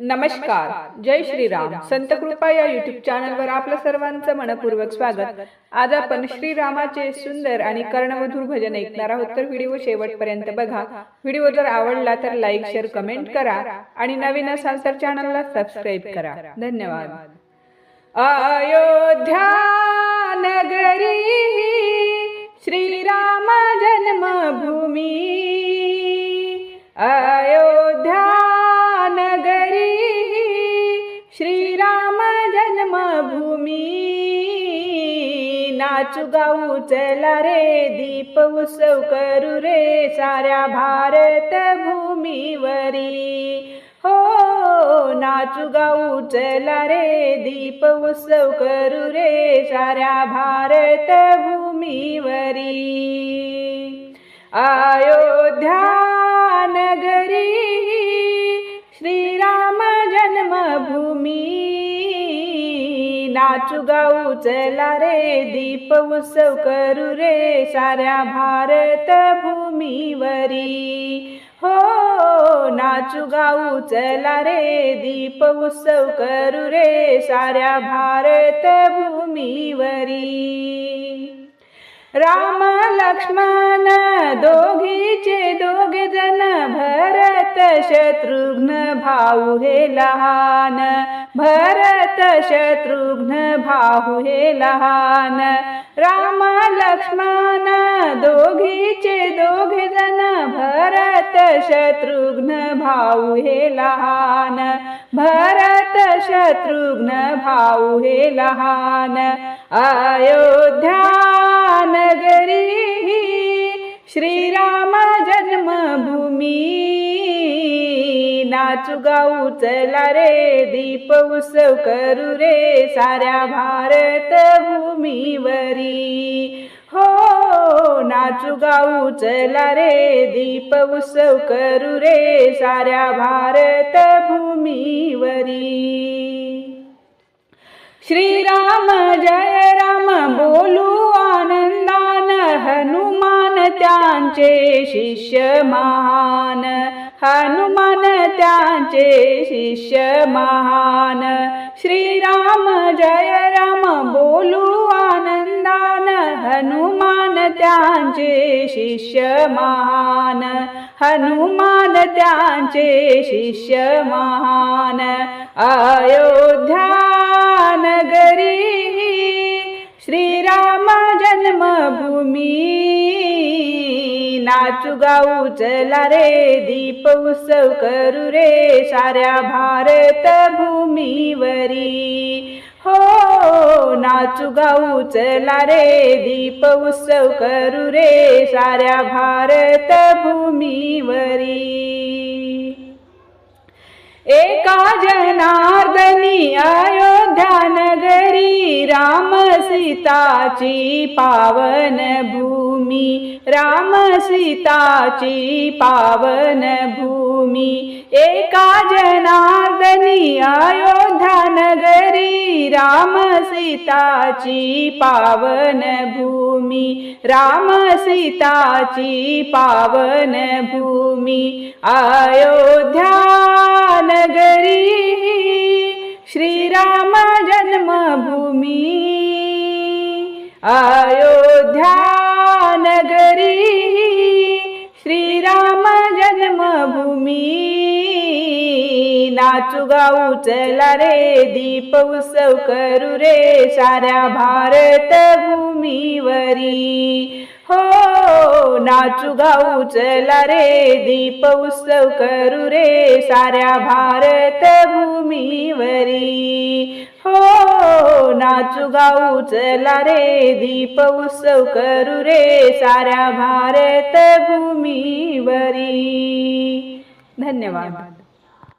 नमस्कार. जय श्रीराम. संत कृपा या युट्यूब चॅनलवर आपलं सर्वांचं मनपूर्वक स्वागत. आज आपण श्रीरामाचे सुंदर आणि कर्णमधुर भजन ऐकणार आहोत. तर व्हिडिओ शेवटपर्यंत बघा. व्हिडिओ जर आवडला तर लाईक शेअर कमेंट करा आणि नवीन असाल तर चॅनलला सबस्क्राईब करा. धन्यवाद. अयोध्या नगरी श्रीराम जन्म नाचू गाऊ चला रे दीप उत्सव करू रे साऱ्या भारत भूमीवरी. हो नाचू गाऊ चला रे दीप उत्सव करू रे साऱ्या भारत भूमीवरी. अयोध्या नाचू गाऊ चला रे दीप उत्सव करू रे साऱ्या भारत भूमीवरी. हो नाचू गाऊ चला रे दीप उत्सव करू रे साऱ्या भारत भूमीवरी. राम लक्ष्मण दोघीचे दोघे शत्रुघ्न भाऊ हे लहान. भरत शत्रुघ्न भाऊ हे लहान. राम लक्ष्मण दोघीचे दोघे जण भरत शत्रुघ्न भाऊ हे लहान. भरत शत्रुघ्न भाऊ हे लहान. अयोध्या नगरी श्रीराम जन्मभूमी. नाचू गाऊ चला रे दीप उत्सव करू रे साऱ्या भारत भूमीवरी. हो नाचू गाऊ चला रे दीप उत्सव करू रे साऱ्या भारत भूमीवरी. श्रीराम जय राम बोलू त्यांचे शिष्य महान हनुमान त्यांचे शिष्य महान श्रीराम जय राम बोलू आनंदान हनुमान त्यांचे शिष्य महान हनुमान त्यांचे शिष्य महान अयोध्या नाचू गाऊ चला रे दीप उत्सव करू रे साऱ्या भारत भूमीवरी. हो नाचू गाऊ चला रे दीप उत्सव करू रे साऱ्या भारत भूमीवरी. एका जनार्दनी आयो ध्यानगरी राम सीताची पावन भूमी राम सीताची पावन भूमी. एका जनार्दनी अयोध्यानगरी राम सीताची पावन भूमी. राम सीताची पावन भूमी. अयोध्या नगरी श्रीराम जन्मभूमी अयोध्या नगरी श्रीराम जन्मभूमी नाचू उचला चला रे दीप उत्सव करू रे साऱ्या भारत भूमीवरी. हो नाचू उचला चला रे दीप उत्सव करू रे साऱ्या भारत भूमीवरी. हो नाचू उचला चला रे दीप उत्सव करू रे साऱ्या भारत भूमीवरी. धन्यवाद.